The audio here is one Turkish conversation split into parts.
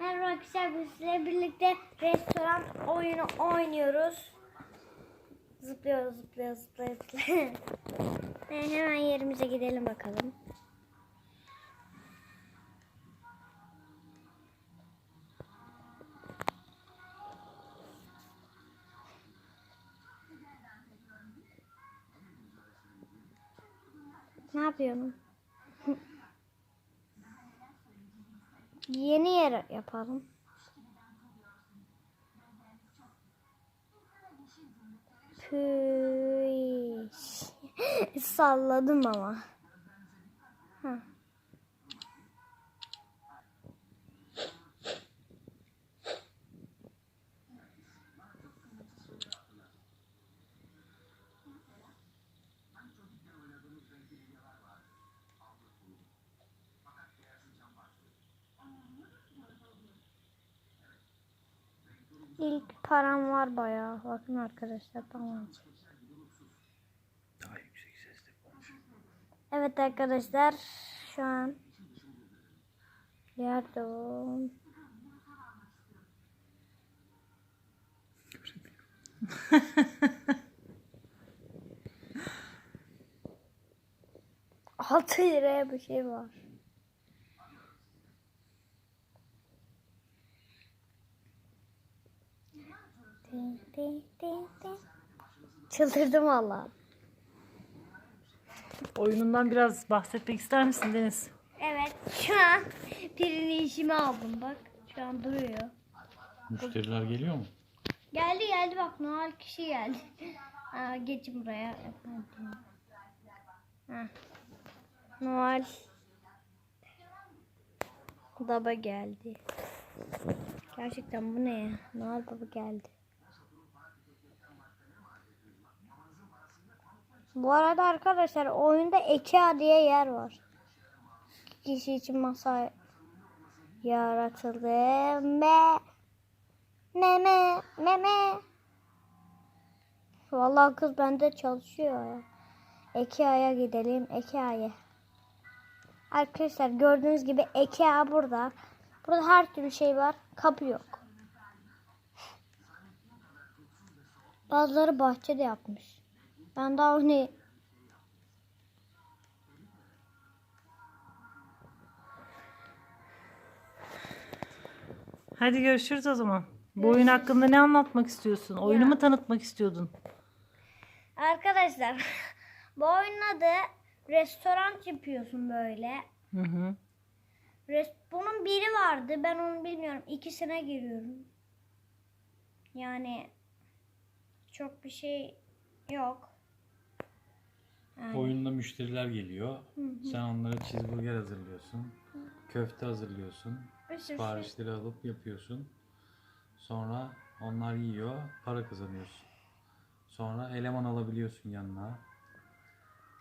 Merhaba arkadaşlar biz birlikte restoran oyunu oynuyoruz. Zıplıyoruz zıplıyoruz zıplıyoruz. zıplıyoruz. Hemen yerimize gidelim bakalım. Ne yapıyorum? Yeni yer yapalım. Püy. Salladım ama. İlk param var bayağı. Bakın arkadaşlar tamam. Daha yüksek sesle konuş. Evet arkadaşlar şu an yardım. Altı liraya bir şey var. Çıldırdım valla. Oyunundan biraz bahsetmek ister misin Deniz? Evet şu an birini işime aldım bak. Şu an duruyor. Müşteriler geliyor mu? Geldi geldi bak Noel kişi geldi. Aa, geç buraya. Heh. Noel. Baba geldi. Gerçekten bu ne ya? Noel baba geldi. Bu arada arkadaşlar oyunda Ekea diye yer var. Kişi için masa yaratıldı. Me meme meme. Vallahi kız bende çalışıyor ya. Ekea'ya gidelim. Ekea'ya. Arkadaşlar gördüğünüz gibi Ekea burada. Burada her türlü şey var. Kapı yok. Bazıları bahçede yapmış. Ben daha onu Hadi görüşürüz o zaman. Bu oyun hakkında ne anlatmak istiyorsun? Oyunu mu tanıtmak istiyordun? Arkadaşlar bu oyunun adı restoran yapıyorsun böyle. Hı hı. Res- Bunun biri vardı. Ben onu bilmiyorum. İkisine giriyorum. Yani çok bir şey yok. Yani, Oyunda müşteriler geliyor. Sen onlara cheeseburger hazırlıyorsun. Köfte hazırlıyorsun. şey. Siparişleri alıp yapıyorsun. Sonra onlar yiyor, para kazanıyorsun. Sonra eleman alabiliyorsun yanına.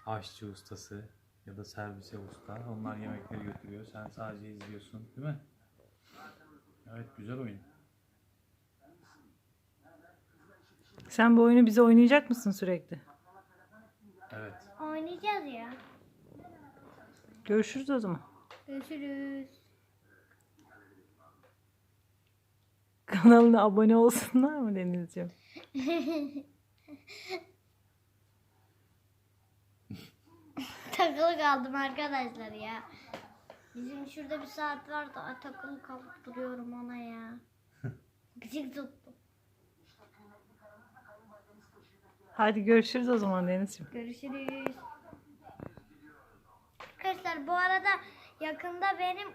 Aşçı ustası ya da servise usta. Onlar yemekleri götürüyor. Sen sadece izliyorsun, değil mi? Evet, güzel oyun. Sen bu oyunu bize oynayacak mısın sürekli? Evet. Oynayacağız ya. Görüşürüz o zaman. Görüşürüz. Kanalına abone olsunlar mı Denizciğim? Takılı kaldım arkadaşlar ya. Bizim şurada bir saat var da takılı kalıp duruyorum ona ya. Gıcık tuttum. Hadi görüşürüz o zaman Denizciğim. Görüşürüz. Arkadaşlar bu arada yakında benim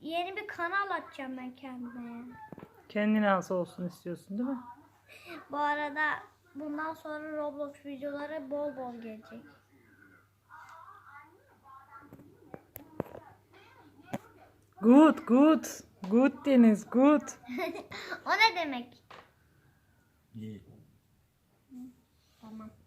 yeni bir kanal açacağım ben kendime. Kendine has olsun istiyorsun değil mi? Bu arada bundan sonra Roblox videoları bol bol gelecek. Good, good. Good Deniz, good. o ne demek? İyi. summer.